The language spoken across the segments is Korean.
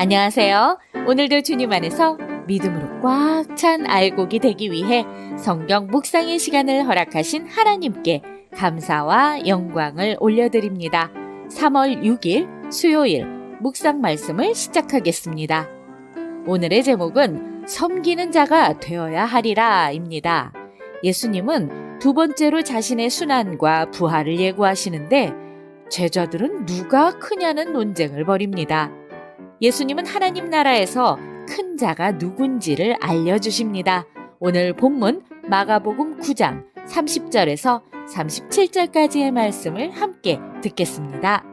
안녕하세요. 오늘도 주님 안에서 믿음으로 꽉 찬 알곡이 되기 위해 성경 묵상의 시간을 허락하신 하나님께 감사와 영광을 올려드립니다. 3월 6일 수요일 묵상 말씀을 시작하겠습니다. 오늘의 제목은 섬기는 자가 되어야 하리라입니다. 예수님은 두 번째로 자신의 순환과 부활을 예고하시는데 제자들은 누가 크냐는 논쟁을 벌입니다. 예수님은 하나님 나라에서 큰 자가 누군지를 알려주십니다. 오늘 본문 마가복음 9장 30절에서 37절까지의 말씀을 함께 듣겠습니다.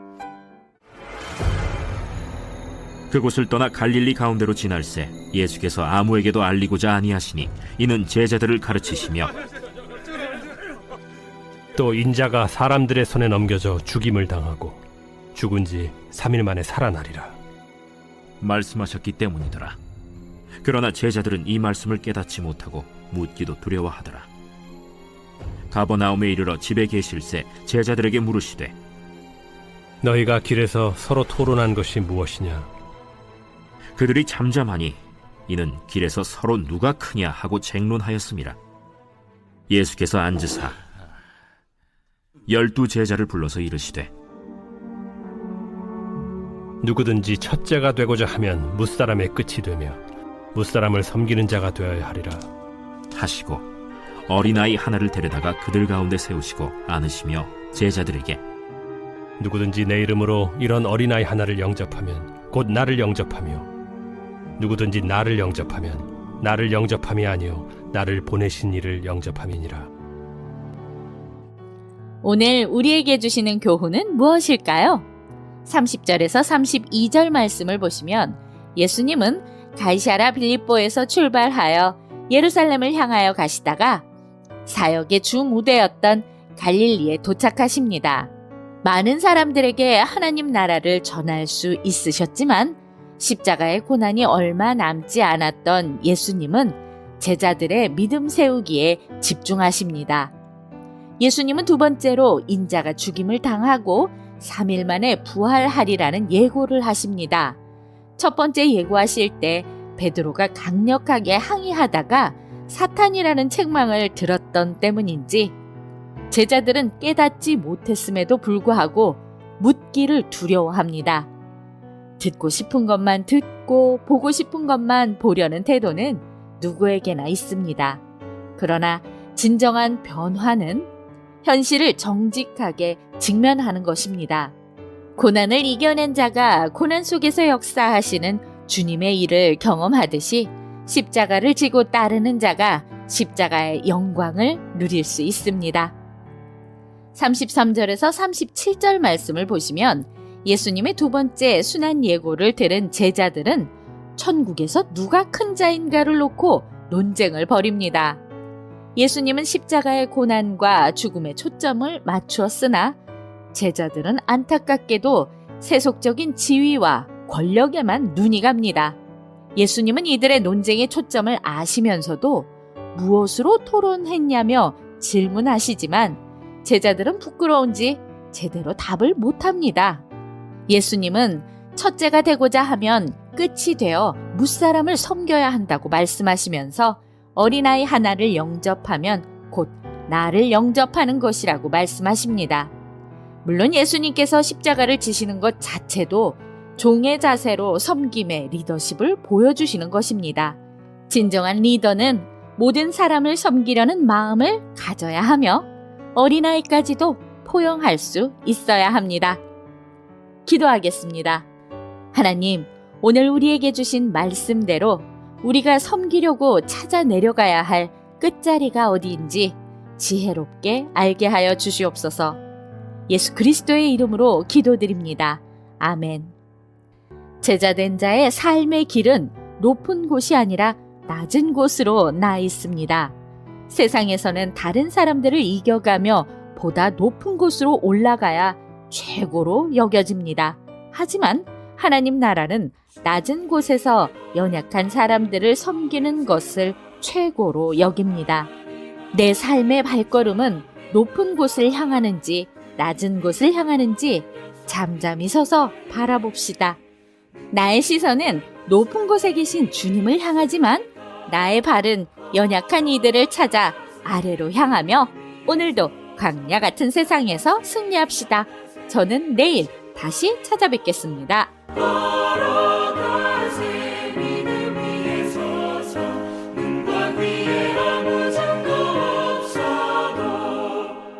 그곳을 떠나 갈릴리 가운데로 지날새 예수께서 아무에게도 알리고자 아니하시니 이는 제자들을 가르치시며 또 인자가 사람들의 손에 넘겨져 죽임을 당하고 죽은 지 3일 만에 살아나리라. 말씀하셨기 때문이더라. 그러나 제자들은 이 말씀을 깨닫지 못하고 묻기도 두려워하더라. 가버나움에 이르러 집에 계실새 제자들에게 물으시되 너희가 길에서 서로 토론한 것이 무엇이냐? 그들이 잠잠하니 이는 길에서 서로 누가 크냐 하고 쟁론하였습니다. 예수께서 앉으사 열두 제자를 불러서 이르시되 누구든지 첫째가 되고자 하면 무사람의 끝이 되며 무사람을 섬기는 자가 되어야 하리라. 하시고 어린아이 하나를 데려다가 그들 가운데 세우시고 안으시며 제자들에게 누구든지 내 이름으로 이런 어린아이 하나를 영접하면 곧 나를 영접하며 누구든지 나를 영접하면 나를 영접함이 아니요 나를 보내신 이를 영접함이니라. 오늘 우리에게 주시는 교훈은 무엇일까요? 30절에서 32절 말씀을 보시면 예수님은 가이사라 빌립보에서 출발하여 예루살렘을 향하여 가시다가 사역의 주 무대였던 갈릴리에 도착하십니다. 많은 사람들에게 하나님 나라를 전할 수 있으셨지만 십자가의 고난이 얼마 남지 않았던 예수님은 제자들의 믿음 세우기에 집중하십니다. 예수님은 두 번째로 인자가 죽임을 당하고 3일 만에 부활하리라는 예고를 하십니다. 첫 번째 예고하실 때 베드로가 강력하게 항의하다가 사탄이라는 책망을 들었던 때문인지 제자들은 깨닫지 못했음에도 불구하고 묻기를 두려워합니다. 듣고 싶은 것만 듣고 보고 싶은 것만 보려는 태도는 누구에게나 있습니다. 그러나 진정한 변화는 현실을 정직하게 직면하는 것입니다. 고난을 이겨낸 자가 고난 속에서 역사하시는 주님의 일을 경험하듯이 십자가를 지고 따르는 자가 십자가의 영광을 누릴 수 있습니다. 33절에서 37절 말씀을 보시면 예수님의 두 번째 순환 예고를 들은 제자들은 천국에서 누가 큰 자인가를 놓고 논쟁을 벌입니다. 예수님은 십자가의 고난과 죽음에 초점을 맞추었으나 제자들은 안타깝게도 세속적인 지위와 권력에만 눈이 갑니다. 예수님은 이들의 논쟁의 초점을 아시면서도 무엇으로 토론했냐며 질문하시지만 제자들은 부끄러운지 제대로 답을 못합니다. 예수님은 첫째가 되고자 하면 끝이 되어 무사람을 섬겨야 한다고 말씀하시면서 어린아이 하나를 영접하면 곧 나를 영접하는 것이라고 말씀하십니다. 물론 예수님께서 십자가를 지시는 것 자체도 종의 자세로 섬김의 리더십을 보여주시는 것입니다. 진정한 리더는 모든 사람을 섬기려는 마음을 가져야 하며 어린아이까지도 포용할 수 있어야 합니다. 기도하겠습니다. 하나님, 오늘 우리에게 주신 말씀대로 우리가 섬기려고 찾아 내려가야 할 끝자리가 어디인지 지혜롭게 알게 하여 주시옵소서. 예수 그리스도의 이름으로 기도드립니다. 아멘. 제자된 자의 삶의 길은 높은 곳이 아니라 낮은 곳으로 나 있습니다. 세상에서는 다른 사람들을 이겨가며 보다 높은 곳으로 올라가야 최고로 여겨집니다. 하지만 하나님 나라는 낮은 곳에서 연약한 사람들을 섬기는 것을 최고로 여깁니다. 내 삶의 발걸음은 높은 곳을 향하는지 낮은 곳을 향하는지 잠잠히 서서 바라봅시다. 나의 시선은 높은 곳에 계신 주님을 향하지만 나의 발은 연약한 이들을 찾아 아래로 향하며 오늘도 광야 같은 세상에서 승리합시다. 저는 내일 다시 찾아뵙겠습니다.